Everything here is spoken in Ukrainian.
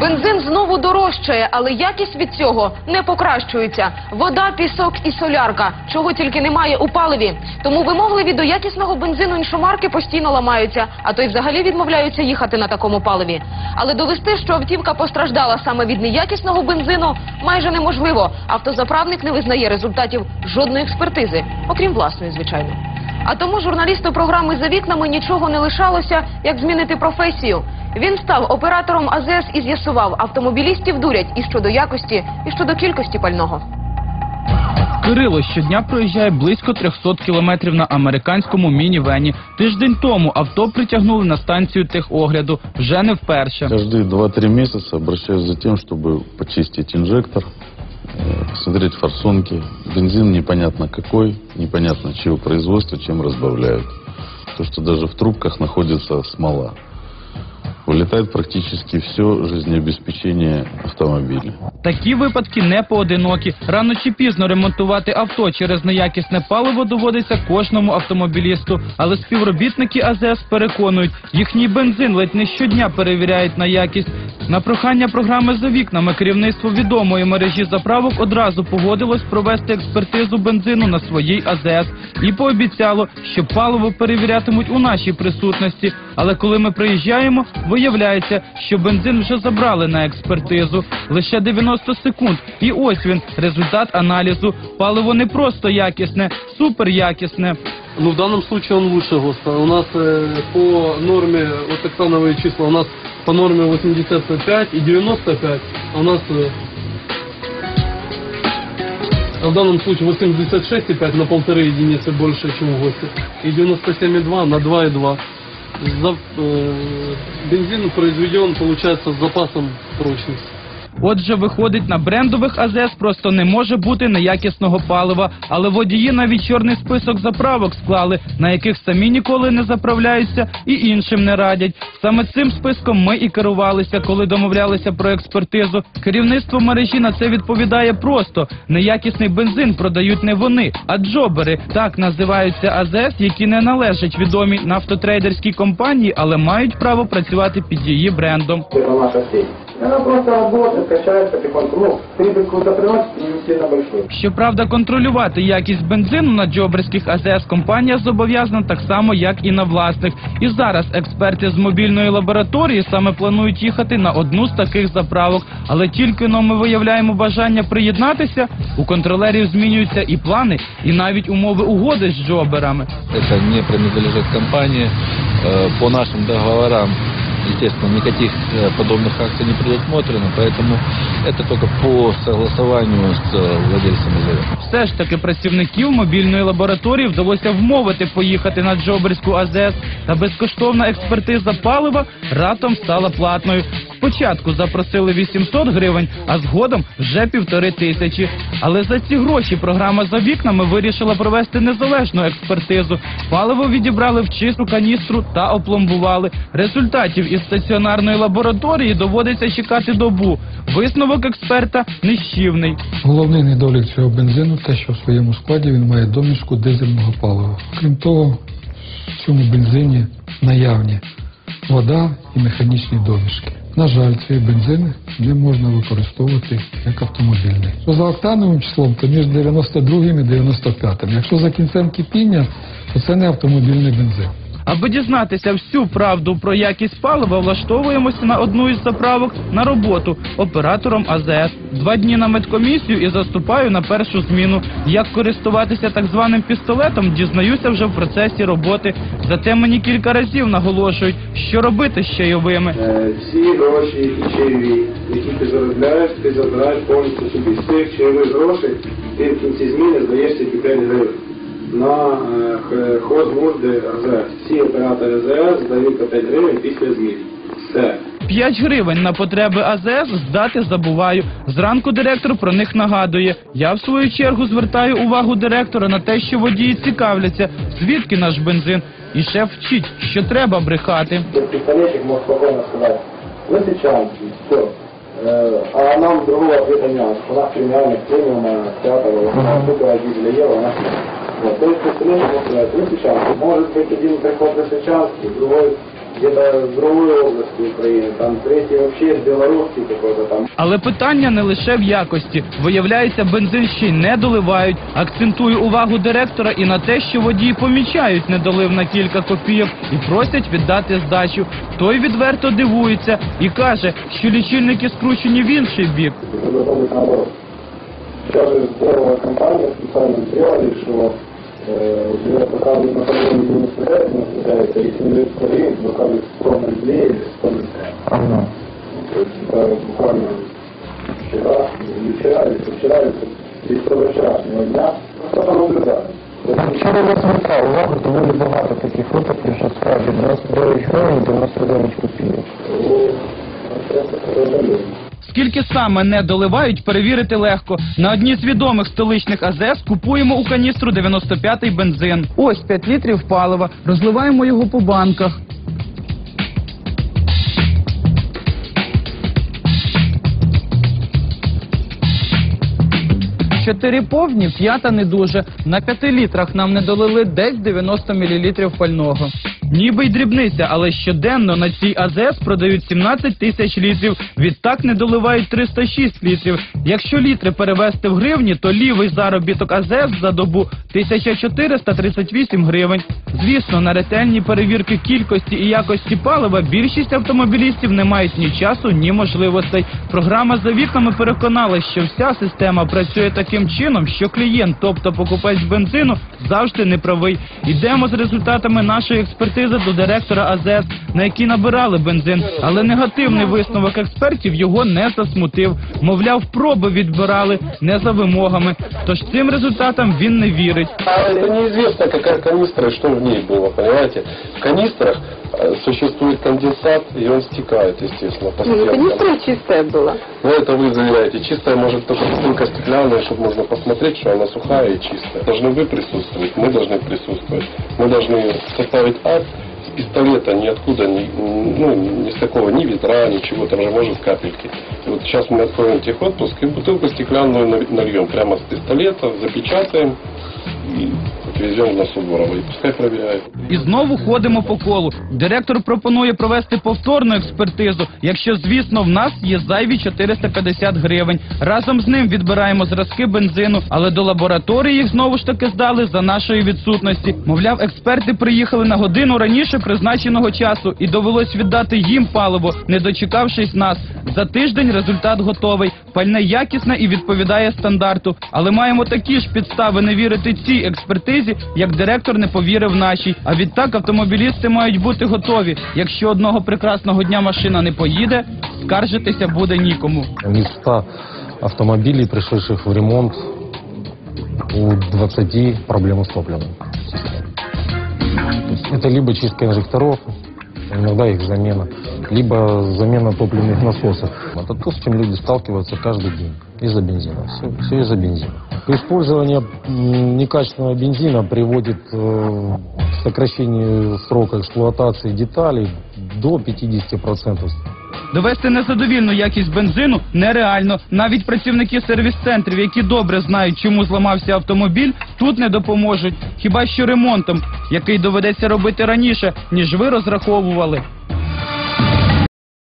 Бензин знову дорожчає, але якість від цього не покращується. Вода, пісок і солярка, чого тільки немає у паливі. Тому вимогливі до якісного бензину іншомарки постійно ламаються, а то й взагалі відмовляються їхати на такому паливі. Але довести, що автівка постраждала саме від неякісного бензину, майже неможливо. Автозаправник не визнає результатів жодної експертизи, окрім власної, звичайно. А тому журналісту програми за вікнами нічого не лишалося, як змінити професію. Він став оператором АЗС і з'ясував, автомобілістів дурять і щодо якості, і щодо кількості пального. Кирило щодня проїжджає близько 300 кілометрів на американському мінівені. Тиждень тому авто притягнули на станцію техогляду. Вже не вперше. Каждые 2-3 месяца обращаюсь за тем, чтобы почистить инжектор, э, посмотреть форсунки. Бензин непонятно какой, непонятно чего производства, чем разбавляют. То, что даже в трубках находится смола. Вылетает практически все життєобезпечення автомобіля. Такі випадки не поодинокі. Рано чи пізно ремонтувати авто через неякісне паливо доводиться кожному автомобілісту. Але співробітники АЗС переконують, їхній бензин ледь не щодня перевіряють на якість. На прохання програми за вікнами керівництво відомої мережі заправок одразу погодилось провести експертизу бензину на своїй АЗС і пообіцяло, що паливо перевірятимуть у нашій присутності. Але коли ми приїжджаємо, виявляється, що бензин вже забрали на експертизу. Лише 90 секунд. І ось він, результат аналізу. Паливо не просто якісне, супер якісне. Ну, в данном случае он лучше ГОСТа. У нас э, по норме, вот октановые числа, у нас по норме 85 и 95, а у нас э, а в данном случае 86,5 на полторы единицы больше, чем в ГОСТе. И 97,2 на 2,2. За, э, бензин произведен, получается, с запасом прочности. Отже, виходить, на брендових АЗС просто не може бути неякісного палива, але водії навіть чорний список заправок склали, на яких самі ніколи не заправляються і іншим не радять. Саме цим списком ми і керувалися, коли домовлялися про експертизу. Керівництво мережі на це відповідає просто: неякісний бензин продають не вони, а джобери. Так називаються АЗС, які не належать відомій нафтотрейдерській компанії, але мають право працювати під її брендом. Это наша сеть. И она просто работает, качается потихоньку. Ну, прибыль какую-то приносит и не сильно большую. Щоправда, контролювати якість бензину на джоберських АЗС компанія зобов'язана так само, як і на власних. І зараз експерти з мобільної лабораторії саме планують їхати на одну з таких заправок. Але тільки но ми виявляємо бажання приєднатися, у контролерів змінюються і плани, і навіть умови угоди з джоберами. это не принадлежит компании. Э, По нашим договорам, естественно, никаких э, подобных акций не предусмотрено, поэтому это только по согласованию с э, владельцами завода. Все ж таки працівників мобільної лабораторії вдалося вмовити поїхати на Джоберську АЗС, та безкоштовна експертиза палива раптом стала платною. Спочатку запросили 800 гривень, а згодом вже півтори тисячі. Але за ці гроші програма за вікнами вирішила провести незалежну експертизу. Паливо відібрали в чисту каністру та опломбували. Результатів із стаціонарної лабораторії доводиться чекати добу. Висновок експерта нищівний. Головний недолік цього бензину те, що в своєму складі він має домішку дизельного палива. Крім того, в цьому бензині наявні вода і механічні домішки. На жаль, цей бензин не можна використовувати як автомобільний. Що за октановим числом, то між 92 і 95. Якщо за кінцем кипіння, то це не автомобільний бензин. Аби дізнатися всю правду про якість палива, влаштовуємося на одну із заправок на роботу оператором АЗС. Два дні на медкомісію і заступаю на першу зміну. Як користуватися так званим пістолетом, дізнаюся вже в процесі роботи. Зате мені кілька разів наголошують, що робити з чайовими. Е, Всі гроші і чайові, які ти заробляєш, ти забираєш повністю собі. З цих чайових грошей ти в кінці зміни здаєш тільки 5 гривень на е, х- хозмурди АЗС. Всі оператори АЗС здають по 5 гривень після змін. Все. 5 гривень на потреби АЗС здати забуваю. Зранку директор про них нагадує. Я в свою чергу звертаю увагу директора на те, що водії цікавляться, звідки наш бензин. І шеф вчить, що треба брехати. Этот пистолетчик мог спокойно сказать, вы сечанки, все. А нам другого ответа нет. У нас премиальных премиума, пятого, супер дизеля Ева, у нас нет. Вот, то есть пистолетчик мог сказать, вы сечанки. Может быть, один приход на сечанки, другой где-то в другой области Украины, там третий вообще из Беларуси какой-то там. Але питання не лише в якості. Виявляється, бензин ще й не доливають. Акцентую увагу директора і на те, що водії помічають недолив на кілька копійок і просять віддати здачу. Той відверто дивується і каже, що лічильники скручені в інший бік. Это должно быть наоборот. Сейчас же сделала компания специально сделали, что э, тебе показывают направление не стреляет, не стреляет, а если не дают скорее, показывают 100 рублей или 100 рублей. То есть это буквально вчера, или вчера, или вчера, или с вчерашнего дня, просто наблюдали. То есть Вчора я звертав увагу, доволі багато таких випадків, що справді 99 гривень 99 копійок. это, к сожалению. Скільки саме не доливають, перевірити легко. На одній з відомих столичних АЗС купуємо у каністру 95-й бензин. Ось 5 літрів палива. Розливаємо його по банках. Чотири повні, п'ята не дуже. На п'яти літрах нам не долили десь 90 мл пального. Ніби й дрібниця, але щоденно на цій АЗС продають 17 тисяч літрів. Відтак не доливають 306 літрів. Якщо літри перевести в гривні, то лівий заробіток АЗС за добу 1438 гривень. Звісно, на ретельні перевірки кількості і якості палива більшість автомобілістів не мають ні часу, ні можливостей. Програма за вікнами переконала, що вся система працює таким чином, що клієнт, тобто покупець бензину, завжди не правий. Йдемо з результатами нашої експертизи до директора АЗС, на який набирали бензин, але негативний висновок експертів його не засмутив. Мовляв, проби відбирали не за вимогами. Тож цим результатам він не вірить. А это неизвестно, какая канистра и что в ней было, понимаете? В канистрах э, существует конденсат, и он стекает, естественно, по стенкам. чистая была. Но это вы заявляете. Чистая может только бутылка стеклянная, чтобы можно посмотреть, что она сухая и чистая. Должны вы присутствовать, мы должны присутствовать. Мы должны составить акт с пистолета ниоткуда, ни, ну, ни с какого, ни ветра, ничего, там же может капельки. И вот сейчас мы откроем техотпуск и бутылку стеклянную нав- нальем прямо с пистолета, запечатаем и отвезем на Суворова. И пускай проверяют. І знову ходимо по колу. Директор пропонує провести повторну експертизу, якщо, звісно, в нас є зайві 450 гривень. Разом з ним відбираємо зразки бензину, але до лабораторії їх знову ж таки здали за нашої відсутності. Мовляв, експерти приїхали на годину раніше призначеного часу і довелось віддати їм паливо, не дочекавшись нас. За тиждень результат готовий. Пальне якісне і відповідає стандарту. Але маємо такі ж підстави не вірити цій експертизі, як директор не повірив нашій. А відтак автомобілісти мають бути готові. Якщо одного прекрасного дня машина не поїде, скаржитися буде нікому. Из 100 автомобилей, пришедших в ремонт, у 20 проблемы с топливом. То есть это либо чистка инжекторов, иногда их замена, либо замена топливных насосов. Это то, с чем люди сталкиваются каждый день из-за бензина. Все, из-за бензина. Использование некачественного бензина приводит э, к сокращению срока эксплуатации деталей до 50%. Довести незадовільну якість бензину нереально. Навіть працівники сервіс-центрів, які добре знають, чому зламався автомобіль, тут не допоможуть. Хіба що ремонтом, який доведеться робити раніше, ніж ви розраховували.